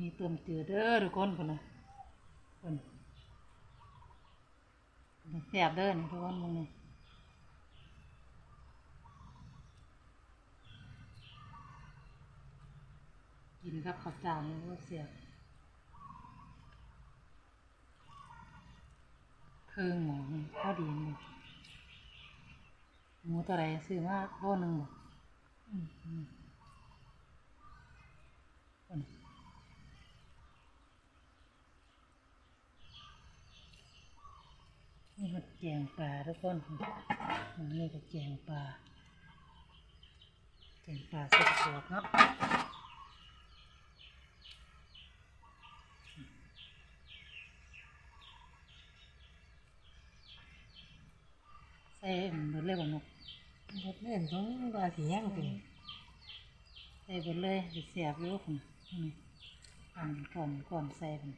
มีเต้มเจืดเด้อทุกคนคนนะคนแซ่บเด้อนี่ทุกคนมึงนี่กินกับข้าวจานนี่ก็เสียบเครื่องหมูนี่พอดีนี่หมูตัวไหนซื้อมาโลหนึ่งบ่อืมอืมคน นี่ก็แกงปลาทุกคนอันนี่ก็แกงปลาแกงปลาสดๆเนาะใส่เบิดเลยบ่นกเฮ็ดเล่นต้องว่าสิยังติใส่เบิดเลยสิเสียบอยู่คุณนี่ก่อนก่อนก่อนใส่เป็น